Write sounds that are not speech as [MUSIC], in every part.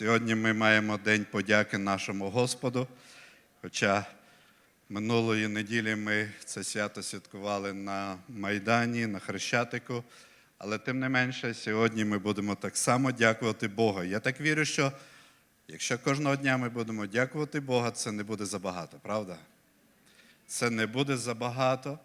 Сьогодні ми маємо День подяки нашому Господу. Хоча минулої неділі ми це свято святкували на Майдані, на Хрещатику. Але тим не менше, сьогодні ми будемо так само дякувати Богу. Я так вірю, що якщо кожного дня ми будемо дякувати Бога, це не буде забагато, правда? Це не буде забагато.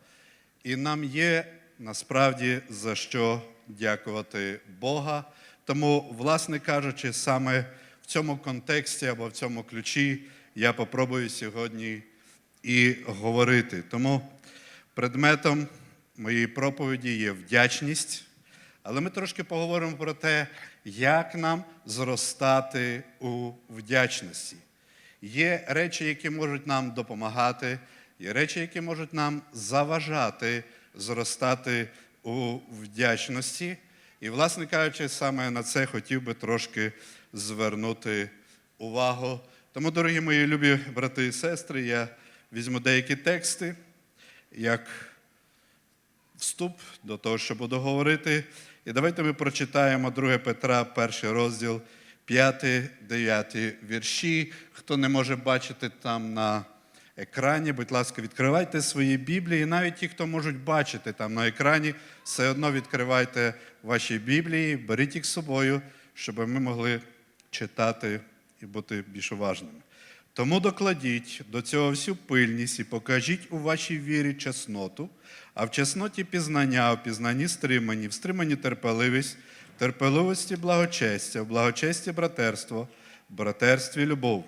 І нам є насправді за що дякувати Бога. Тому, власне кажучи, саме в цьому контексті або в цьому ключі я попробую сьогодні і говорити. Тому предметом моєї проповіді є вдячність. Але ми трошки поговоримо про те, як нам зростати у вдячності. Є речі, які можуть нам допомагати, є речі, які можуть нам заважати зростати у вдячності. І, власне кажучи, саме на це хотів би трошки звернути увагу. Тому, дорогі мої любі брати і сестри, я візьму деякі тексти, як вступ до того, що буду говорити. І давайте ми прочитаємо 2 Петра, перший розділ, 5-9 вірші. Хто не може бачити там на екрані, будь ласка, відкривайте свої Біблії. Навіть ті, хто можуть бачити там на екрані, все одно відкривайте ваші Біблії, беріть їх з собою, щоб ми могли читати і бути більш уважними. Тому докладіть до цього всю пильність і покажіть у вашій вірі чесноту, а в чесноті пізнання, а в пізнанні стримані, в стриманні терпеливість, в терпеливості благочестя, в благочесті братерство, в братерстві любов.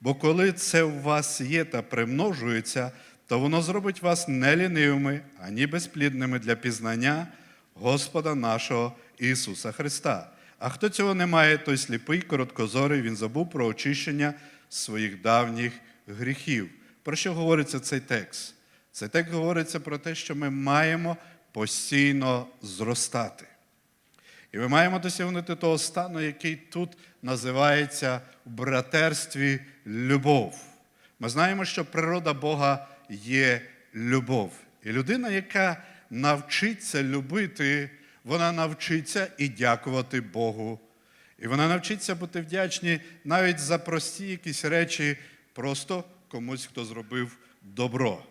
Бо коли це у вас є та примножується, то воно зробить вас не лінивими, ані безплідними для пізнання Господа нашого Ісуса Христа. А хто цього не має, той сліпий, короткозорий, він забув про очищення своїх давніх гріхів. Про що говориться цей текст? Цей текст говориться про те, що ми маємо постійно зростати. І ми маємо досягнути того стану, який тут називається в братерстві любов. Ми знаємо, що природа Бога є любов. І людина, яка навчиться любити, вона навчиться і дякувати Богу. І вона навчиться бути вдячні навіть за прості якісь речі, просто комусь, хто зробив добро.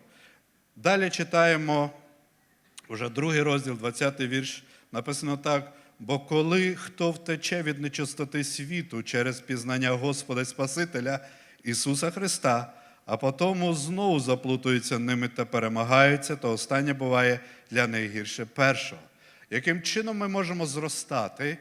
Далі читаємо уже другий розділ, 20 вірш, написано так. Бо коли хто втече від нечистоти світу через пізнання Господа і Спасителя Ісуса Христа, а потім знову заплутуються ними та перемагаються, то останнє буває для них гірше першого. Яким чином ми можемо зростати,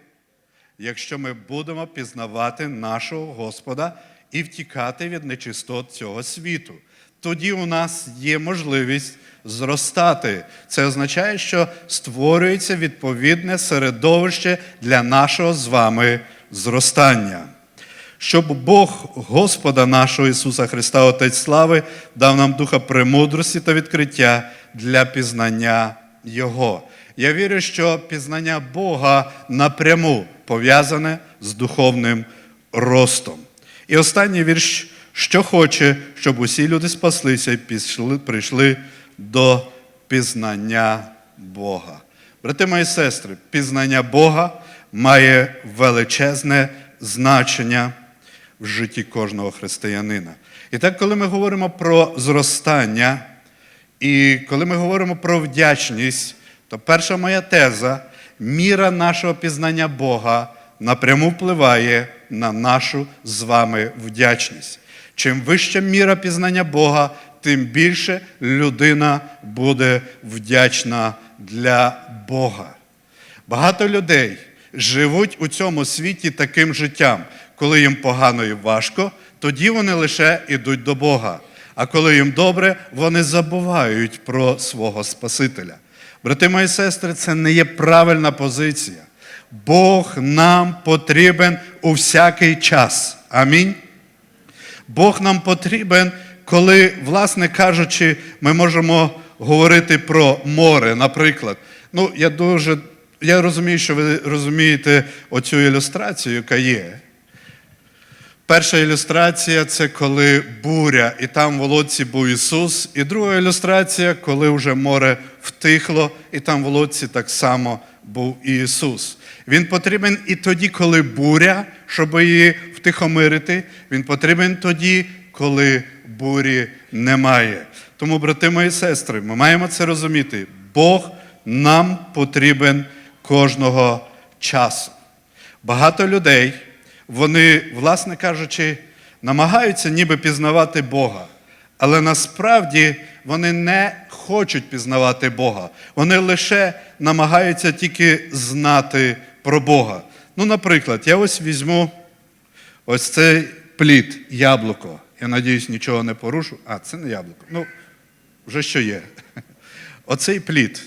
якщо ми будемо пізнавати нашого Господа і втікати від нечистот цього світу? Тоді у нас є можливість зростати. Це означає, що створюється відповідне середовище для нашого з вами зростання. Щоб Бог Господа нашого Ісуса Христа, Отець Слави, дав нам духа премудрості та відкриття для пізнання Його. Я вірю, що пізнання Бога напряму пов'язане з духовним ростом. І останній вірш що хоче, щоб усі люди спаслися і пішли, прийшли до пізнання Бога. Брати мої сестри, пізнання Бога має величезне значення в житті кожного християнина. І так, коли ми говоримо про зростання, і коли ми говоримо про вдячність, то перша моя теза міра нашого пізнання Бога напряму впливає на нашу з вами вдячність. Чим вища міра пізнання Бога, тим більше людина буде вдячна для Бога. Багато людей живуть у цьому світі таким життям, коли їм погано і важко, тоді вони лише йдуть до Бога. А коли їм добре, вони забувають про свого Спасителя. Брати мої сестри, це не є правильна позиція. Бог нам потрібен у всякий час. Амінь. Бог нам потрібен, коли, власне кажучи, ми можемо говорити про море, наприклад. Ну, я дуже я розумію, що ви розумієте оцю ілюстрацію, яка є. Перша ілюстрація це коли буря, і там в лодці був Ісус. І друга ілюстрація, коли вже море втихло, і там в лодці так само був Ісус. Він потрібен і тоді, коли буря, щоб її втихомирити, він потрібен тоді, коли бурі немає. Тому, брати мої сестри, ми маємо це розуміти. Бог нам потрібен кожного часу. Багато людей, вони, власне кажучи, намагаються ніби пізнавати Бога, але насправді вони не хочуть пізнавати Бога. Вони лише намагаються тільки знати про Бога. Ну, наприклад, я ось візьму ось цей плід, яблуко. Я надіюсь, нічого не порушу. А, це не яблуко. Ну, вже що є. [LAUGHS] Оцей плід.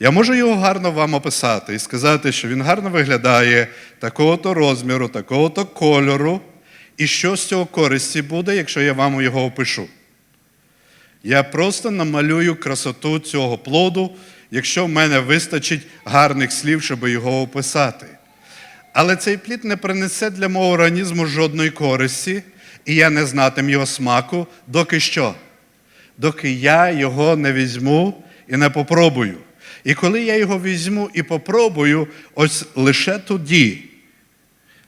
Я можу його гарно вам описати і сказати, що він гарно виглядає такого-то розміру, такого-то кольору, і що з цього користі буде, якщо я вам його опишу. Я просто намалюю красоту цього плоду, якщо в мене вистачить гарних слів, щоб його описати. Але цей плід не принесе для мого організму жодної користі, і я не знатиму його смаку, доки що? Доки я його не візьму і не попробую. І коли я його візьму і попробую, ось лише тоді,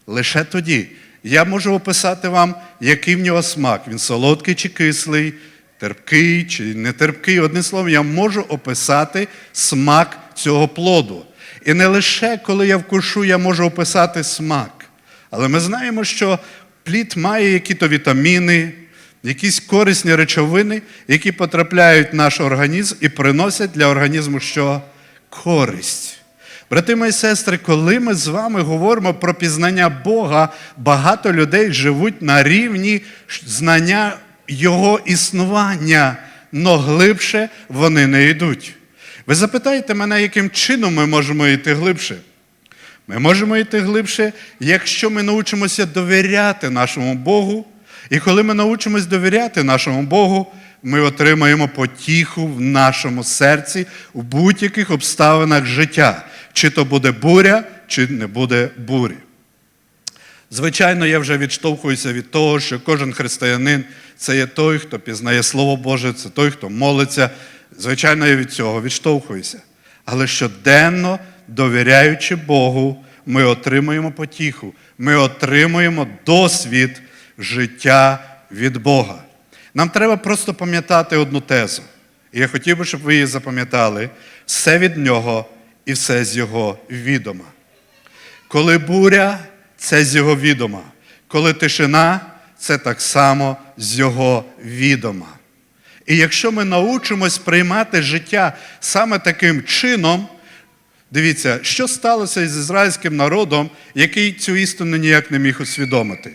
лише тоді я можу описати вам, який в нього смак. Він солодкий чи кислий, терпкий чи не терпкий. Одним словом, я можу описати смак цього плоду. І не лише коли я вкушу, я можу описати смак. Але ми знаємо, що плід має які-то вітаміни, якісь корисні речовини, які потрапляють в наш організм і приносять для організму що? Користь. Брати мої сестри, коли ми з вами говоримо про пізнання Бога, багато людей живуть на рівні знання Його існування, но глибше вони не йдуть. Ви запитаєте мене, яким чином ми можемо йти глибше? Ми можемо йти глибше, якщо ми научимося довіряти нашому Богу. І коли ми научимось довіряти нашому Богу, ми отримаємо потіху в нашому серці в будь-яких обставинах життя. Чи то буде буря, чи не буде бурі. Звичайно, я вже відштовхуюся від того, що кожен християнин це є той, хто пізнає Слово Боже, це той, хто молиться. Звичайно, я від цього відштовхуюся. Але щоденно, довіряючи Богу, ми отримуємо потіху, ми отримуємо досвід життя від Бога. Нам треба просто пам'ятати одну тезу. І я хотів би, щоб ви її запам'ятали: все від нього і все з його відома. Коли буря, це з його відома. Коли тишина, це так само з його відома. І якщо ми научимось приймати життя саме таким чином, дивіться, що сталося із ізраїльським народом, який цю істину ніяк не міг усвідомити.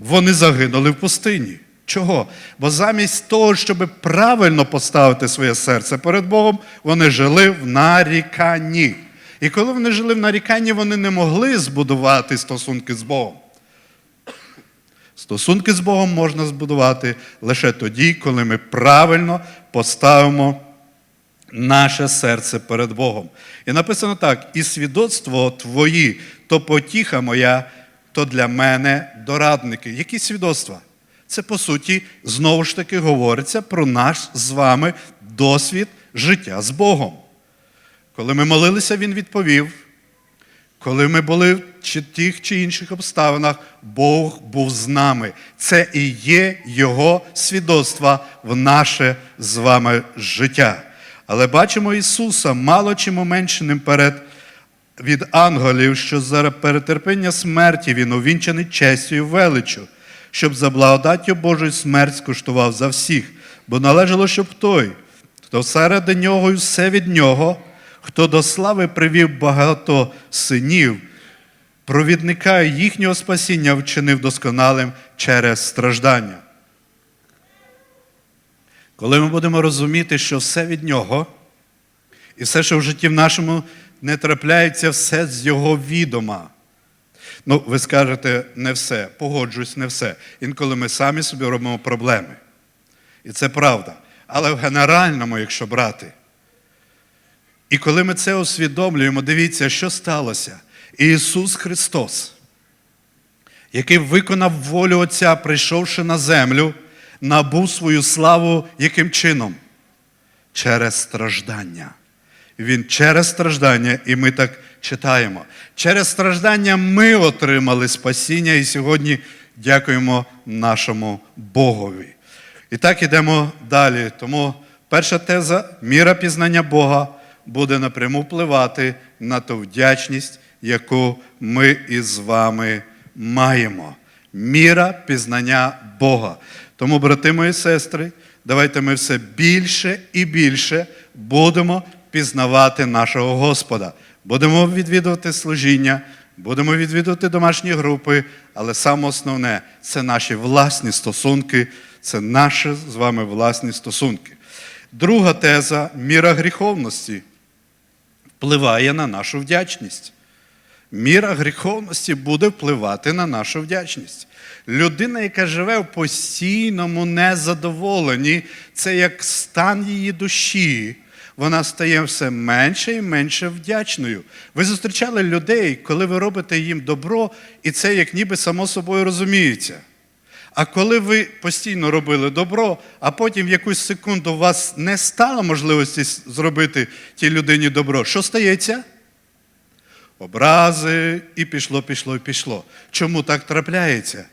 Вони загинули в пустині. Чого? Бо замість того, щоб правильно поставити своє серце перед Богом, вони жили в наріканні. І коли вони жили в наріканні, вони не могли збудувати стосунки з Богом. Стосунки з Богом можна збудувати лише тоді, коли ми правильно поставимо наше серце перед Богом. І написано так: і свідоцтво твої, то потіха моя, то для мене дорадники. Які свідоцтва? Це, по суті, знову ж таки говориться про наш з вами досвід життя з Богом. Коли ми молилися, Він відповів. Коли ми були в тих чи інших обставинах, Бог був з нами. Це і є Його свідоцтво в наше з вами життя. Але бачимо Ісуса мало чим уменшеним перед від ангелів, що за перетерпіння смерті Він увінчений честю і величу, щоб за благодаттю Божою смерть скуштував за всіх, бо належало, щоб той, хто серед нього і все від нього, хто до слави привів багато синів, провідника їхнього спасіння вчинив досконалим через страждання. Коли ми будемо розуміти, що все від нього, і все, що в житті в нашому не трапляється, все з його відома. Ну, ви скажете, не все, погоджуюсь, не все. Інколи ми самі собі робимо проблеми. І це правда. Але в генеральному, якщо брати, і коли ми це усвідомлюємо, дивіться, що сталося. Ісус Христос, який виконав волю Отця, прийшовши на землю, набув свою славу яким чином? Через страждання. Він через страждання, і ми так читаємо. Через страждання ми отримали спасіння і сьогодні дякуємо нашому Богові. І так ідемо далі. Тому перша теза міра пізнання Бога буде напряму впливати на ту вдячність, яку ми із вами маємо. Міра пізнання Бога. Тому, брати мої сестри, давайте ми все більше і більше будемо пізнавати нашого Господа. Будемо відвідувати служіння, будемо відвідувати домашні групи, але саме основне це наші власні стосунки, це наші з вами власні стосунки. Друга теза міра гріховності впливає на нашу вдячність. Міра гріховності буде впливати на нашу вдячність. Людина, яка живе в постійному незадоволенні, це як стан її душі. Вона стає все менше і менше вдячною. Ви зустрічали людей, коли ви робите їм добро, і це як ніби само собою розуміється. А коли ви постійно робили добро, а потім в якусь секунду у вас не стало можливості зробити тій людині добро, що стається? Образи і пішло, пішло, і пішло. Чому так трапляється?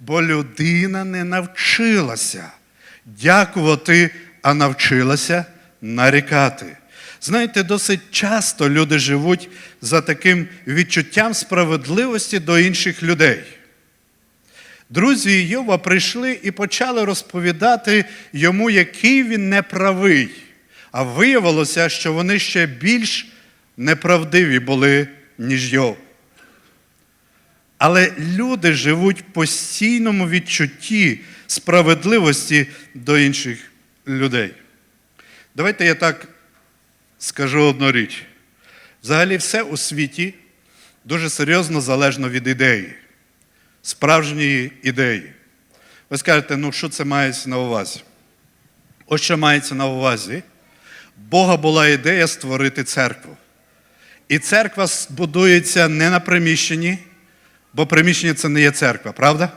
Бо людина не навчилася дякувати, а навчилася нарікати. Знаєте, досить часто люди живуть за таким відчуттям справедливості до інших людей. Друзі Йова прийшли і почали розповідати йому, який він неправий. А виявилося, що вони ще більш неправдиві були, ніж Йов. Але люди живуть в постійному відчутті справедливості до інших людей. Давайте я так скажу одну річ. Взагалі, все у світі дуже серйозно залежно від ідеї, справжньої ідеї. Ви скажете, ну що це мається на увазі? Ось що мається на увазі. Бога була ідея створити церкву. І церква будується не на приміщенні, бо приміщення це не є церква, правда?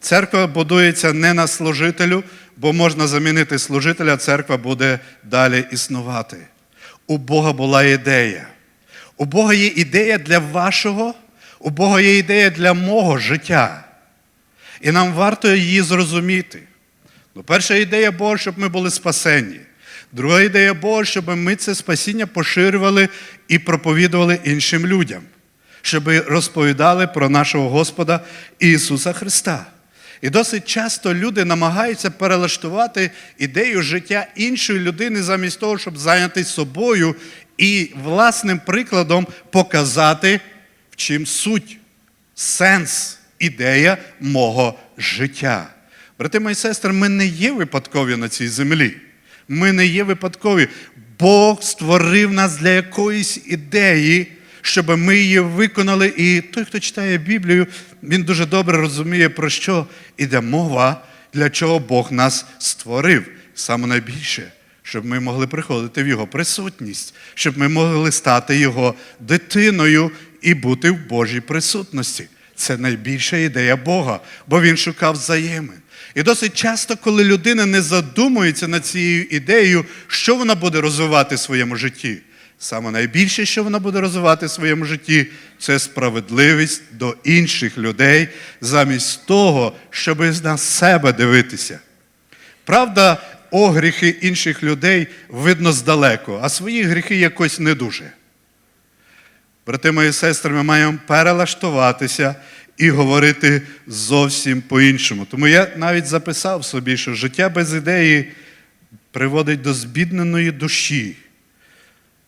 Церква будується не на служителю, бо можна замінити служителя, церква буде далі існувати. У Бога була ідея. У Бога є ідея для вашого, у Бога є ідея для мого життя. І нам варто її зрозуміти. Ну, перша ідея Бога, щоб ми були спасені. Друга ідея Бога, щоб ми це спасіння поширювали і проповідували іншим людям, щоб розповідали про нашого Господа Ісуса Христа. І досить часто люди намагаються перелаштувати ідею життя іншої людини замість того, щоб зайнятися собою і власним прикладом показати, в чим суть, сенс, ідея мого життя. Брати мої сестри, ми не є випадкові на цій землі. Ми не є випадкові. Бог створив нас для якоїсь ідеї, щоб ми її виконали. І той, хто читає Біблію, він дуже добре розуміє, про що іде мова, для чого Бог нас створив. Саме найбільше, щоб ми могли приходити в Його присутність, щоб ми могли стати Його дитиною і бути в Божій присутності. Це найбільша ідея Бога, бо Він шукав взаємин. І досить часто, коли людина не задумується над цією ідеєю, що вона буде розвивати в своєму житті. Саме найбільше, що вона буде розвивати в своєму житті, це справедливість до інших людей, замість того, щоб на себе дивитися. Правда, огріхи інших людей видно здалеку, а свої гріхи якось не дуже. Брати мої сестри, ми маємо перелаштуватися і говорити зовсім по-іншому. Тому я навіть записав собі, що життя без ідеї приводить до збідненої душі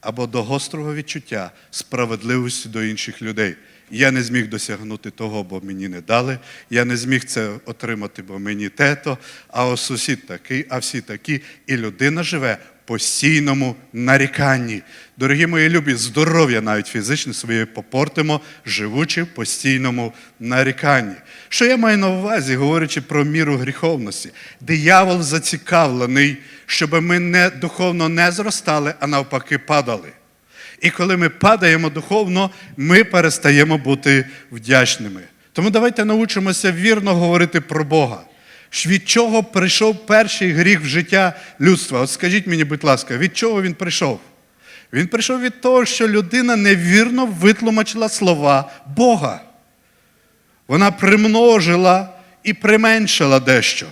або до гострого відчуття справедливості до інших людей. Я не зміг досягнути того, бо мені не дали. Я не зміг це отримати, бо мені тето, а ось сусід такий, а всі такі. І людина живе в постійному наріканні. Дорогі мої любі, здоров'я навіть фізичне своє попортимо, живучи в постійному наріканні. Що я маю на увазі, говорячи про міру гріховності? Диявол зацікавлений, щоб ми не духовно не зростали, а навпаки падали. І коли ми падаємо духовно, ми перестаємо бути вдячними. Тому давайте научимося вірно говорити про Бога. Від чого прийшов перший гріх в життя людства? От скажіть мені, будь ласка, від чого він прийшов? Він прийшов від того, що людина невірно витлумачила слова Бога. Вона примножила і применшила дещо.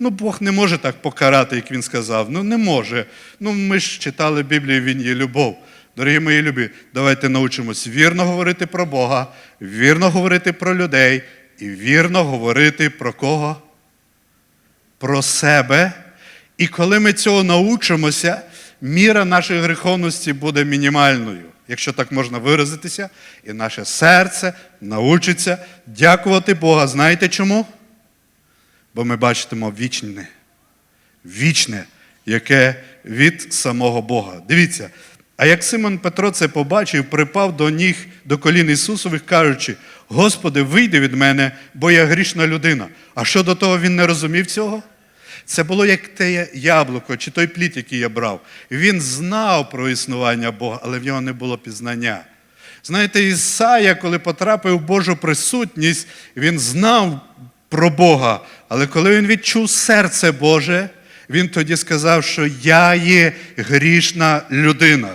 Ну, Бог не може так покарати, як він сказав. Ну, не може. Ну, ми ж читали Біблію, він є любов. Дорогі мої любі, давайте научимось вірно говорити про Бога, вірно говорити про людей і вірно говорити про кого? Про себе. І коли ми цього научимося, міра нашої гріховності буде мінімальною, якщо так можна виразитися, і наше серце научиться дякувати Бога. Знаєте чому? Бо ми бачитимо вічне, вічне, яке від самого Бога. Дивіться, а як Симон Петро це побачив, припав до ніг до колін Ісусових, кажучи: Господи, вийди від мене, бо я грішна людина. А що до того він не розумів цього? Це було як те яблуко чи той плід, який я брав. Він знав про існування Бога, але в нього не було пізнання. Знаєте, Ісая, коли потрапив в Божу присутність, він знав про Бога, але коли він відчув серце Боже, він тоді сказав, що я є грішна людина.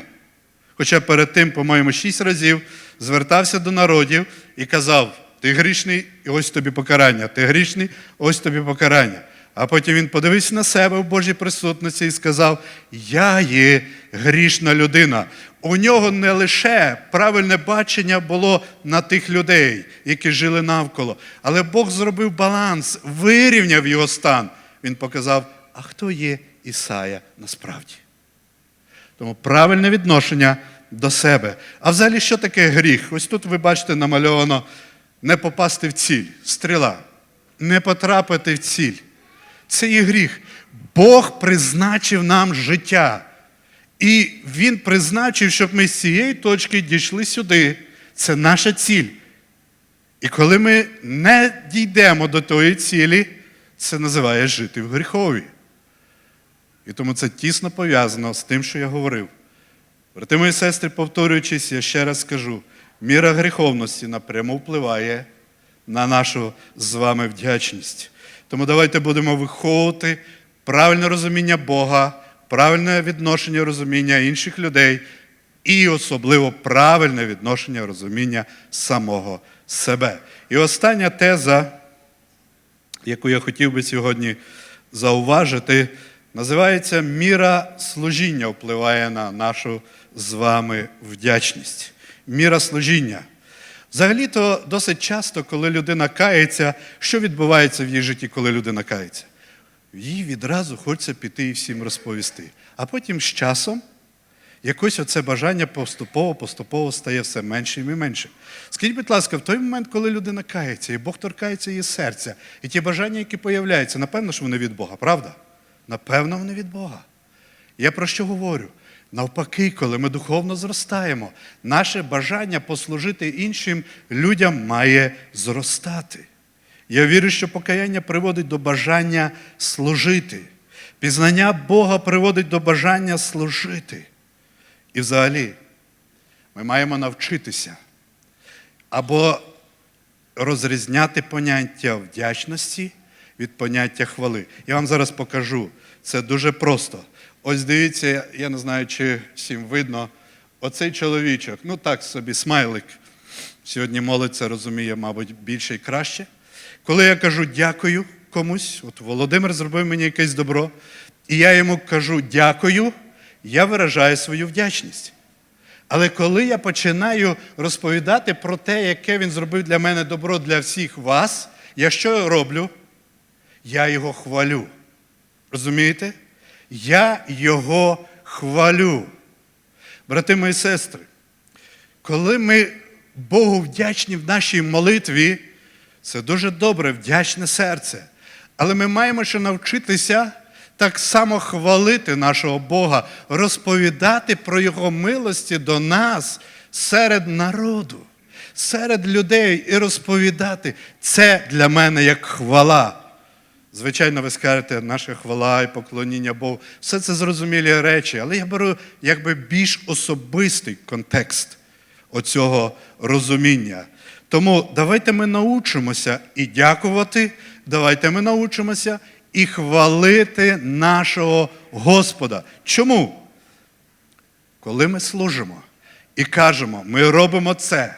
Хоча перед тим, по-моєму, шість разів звертався до народів і казав: Ти грішний, і ось тобі покарання, ти грішний, ось тобі покарання. А потім він подивився на себе в Божій присутності і сказав: Я є грішна людина. У нього не лише правильне бачення було на тих людей, які жили навколо, але Бог зробив баланс, вирівняв його стан. Він показав, а хто є Ісая насправді. Тому правильне відношення до себе. А взагалі, що таке гріх? Ось тут ви бачите намальовано не попасти в ціль, стріла, не потрапити в ціль. Це є гріх. Бог призначив нам життя. І Він призначив, щоб ми з цієї точки дійшли сюди. Це наша ціль. І коли ми не дійдемо до тої цілі, це називає жити в гріхові. І тому це тісно пов'язано з тим, що я говорив. Брати мої сестри, повторюючись, я ще раз скажу: міра гріховності напряму впливає на нашу з вами вдячність. Тому давайте будемо виховувати правильне розуміння Бога, правильне відношення розуміння інших людей і особливо правильне відношення розуміння самого себе. І остання теза, яку я хотів би сьогодні зауважити, називається Міра служіння впливає на нашу з вами вдячність. Міра служіння. Взагалі-то досить часто, коли людина кається, що відбувається в її житті, коли людина кається? Їй відразу хочеться піти і всім розповісти. А потім з часом якось оце бажання поступово-поступово стає все меншим і меншим. Скажіть, будь ласка, в той момент, коли людина кається, і Бог торкається її серця, і ті бажання, які появляються, напевно, що вони від Бога, правда? Напевно, вони від Бога. Я про що говорю? Навпаки, коли ми духовно зростаємо, наше бажання послужити іншим людям має зростати. Я вірю, що покаяння приводить до бажання служити. Пізнання Бога приводить до бажання служити. І взагалі, ми маємо навчитися або розрізняти поняття вдячності від поняття хвали. Я вам зараз покажу. Це дуже просто. Ось дивіться, я не знаю, чи всім видно, оцей чоловічок, ну так собі, смайлик. Сьогодні молодь розуміє, мабуть, більше і краще. Коли я кажу дякую комусь, от Володимир зробив мені якесь добро, і я йому кажу дякую, я виражаю свою вдячність. Але коли я починаю розповідати про те, яке він зробив для мене добро для всіх вас, я що роблю? Я його хвалю. Розумієте? Я його хвалю. Брати мої сестри, коли ми Богу вдячні в нашій молитві, це дуже добре, вдячне серце. Але ми маємо ще навчитися так само хвалити нашого Бога, розповідати про Його милості до нас серед народу, серед людей і розповідати. Це для мене як хвала. Звичайно, ви скажете, наша хвала і поклоніння Богу. Все це зрозумілі речі, але я беру якби більш особистий контекст оцього розуміння. Тому давайте ми научимося і дякувати, давайте ми научимося і хвалити нашого Господа. Чому? коли ми служимо і кажемо, ми робимо це,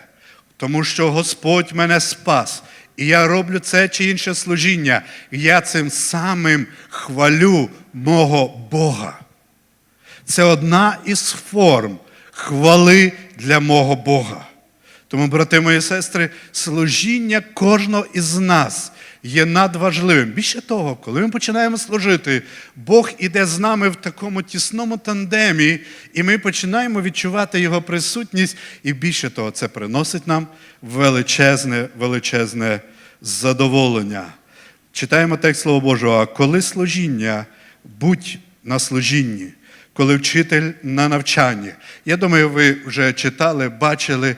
тому що Господь мене спас, і я роблю це чи інше служіння, і я цим самим хвалю мого Бога. Це одна із форм хвали для мого Бога. Тому, брати мої сестри, служіння кожного із нас є надважливим. Більше того, коли ми починаємо служити, Бог іде з нами в такому тісному тандемі, і ми починаємо відчувати Його присутність, і більше того, це приносить нам величезне, величезне задоволення. Читаємо текст Слова Божого, а коли служіння, будь на служінні, коли вчитель на навчанні. Я думаю, ви вже читали, бачили,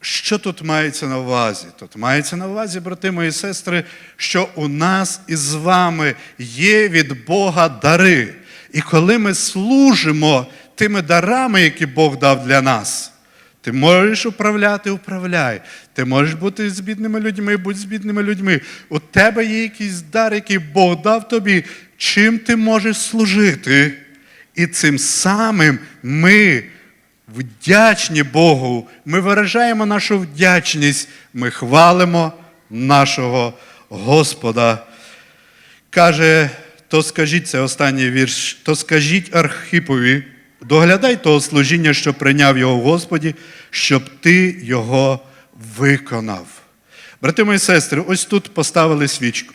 що тут мається на увазі. Тут мається на увазі, брати мої сестри, що у нас із вами є від Бога дари. І коли ми служимо тими дарами, які Бог дав для нас, ти можеш управляти, управляй. Ти можеш бути з бідними людьми, будь з бідними людьми. У тебе є якийсь дар, який Бог дав тобі, чим ти можеш служити. І цим самим ми вдячні Богу, ми виражаємо нашу вдячність, ми хвалимо нашого Господа. Каже, то скажіть це останній вірш, то скажіть Архипові, доглядай того служіння, що прийняв його в Господі, щоб ти його виконав. Брати мої сестри, ось тут поставили свічку.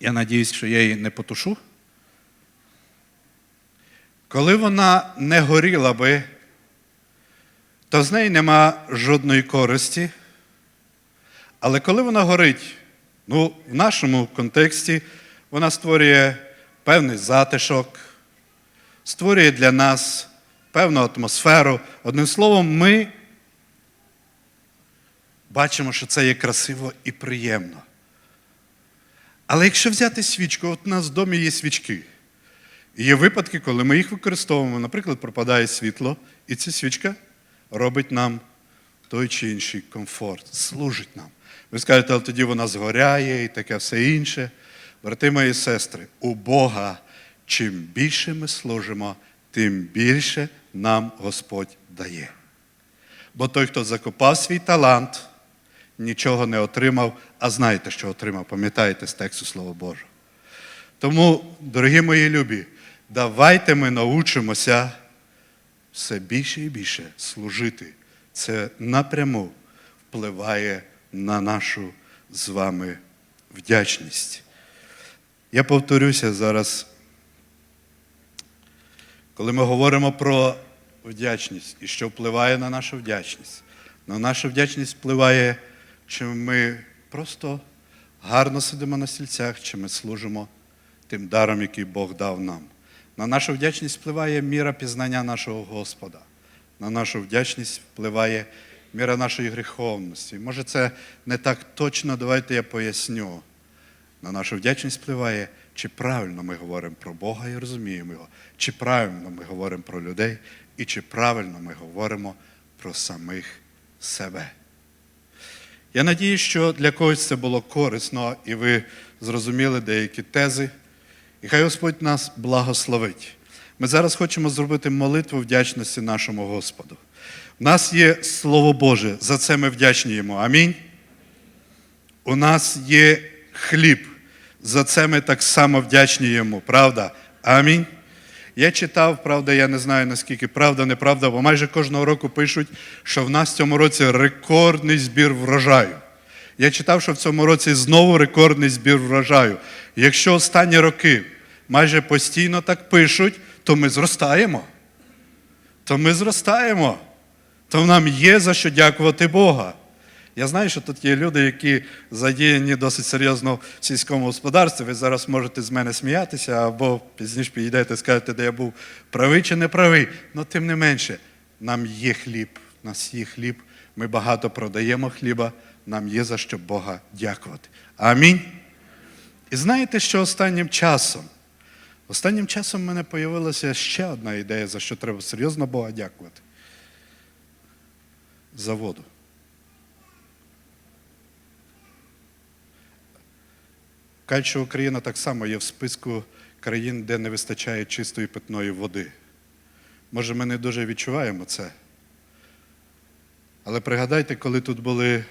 Я надіюсь, що я її не потушу. Коли вона не горіла би, то з неї нема жодної користі. Але коли вона горить, ну, в нашому контексті вона створює певний затишок, створює для нас певну атмосферу. Одним словом, ми бачимо, що це є красиво і приємно. Але якщо взяти свічку, от у нас в домі є свічки. Є випадки, коли ми їх використовуємо, наприклад, пропадає світло, і ця свічка робить нам той чи інший комфорт, служить нам. Ви скажете, але тоді вона згоряє і таке все інше. Брати мої сестри, у Бога чим більше ми служимо, тим більше нам Господь дає. Бо той, хто закопав свій талант, нічого не отримав, а знаєте, що отримав, пам'ятаєте з тексту Слова Божого. Тому, дорогі мої любі, давайте ми научимося все більше і більше служити. Це напряму впливає на нашу з вами вдячність. Я повторюся зараз, коли ми говоримо про вдячність і що впливає на нашу вдячність. На нашу вдячність впливає, чи ми просто гарно сидимо на стільцях, чи ми служимо тим даром, який Бог дав нам. На нашу вдячність впливає міра пізнання нашого Господа. На нашу вдячність впливає міра нашої гріховності. Може, це не так точно, давайте я поясню. На нашу вдячність впливає, чи правильно ми говоримо про Бога і розуміємо Його, чи правильно ми говоримо про людей, і чи правильно ми говоримо про самих себе. Я надію, що для когось це було корисно, і ви зрозуміли деякі тези. І хай Господь нас благословить. Ми зараз хочемо зробити молитву вдячності нашому Господу. У нас є Слово Боже, за це ми вдячні йому. Амінь. У нас є хліб, за це ми так само вдячні йому, правда? Амінь. Я читав, правда, я не знаю наскільки правда, неправда, бо майже кожного року пишуть, що в нас в цьому році рекордний збір врожаю. Я читав, що в цьому році знову рекордний збір врожаю. Якщо останні роки майже постійно так пишуть, то ми зростаємо. То ми зростаємо. То нам є за що дякувати Бога. Я знаю, що тут є люди, які задіяні досить серйозно в сільському господарстві. Ви зараз можете з мене сміятися, або пізніше підійдете і скажете, де я був правий чи не правий. Але тим не менше, нам є хліб, у нас є хліб, ми багато продаємо хліба, нам є за що Бога дякувати. Амінь. І знаєте, що останнім часом? Останнім часом в мене з'явилася ще одна ідея, за що треба серйозно Бога дякувати. За воду. Кажуть, що Україна так само є в списку країн, де не вистачає чистої питної води. Може, ми не дуже відчуваємо це. Але пригадайте, коли тут були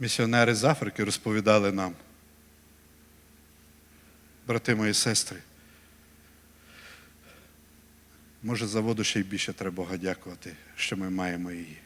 місіонери з Африки, розповідали нам, брати мої сестри, може, за воду ще й більше треба Бога дякувати, що ми маємо її.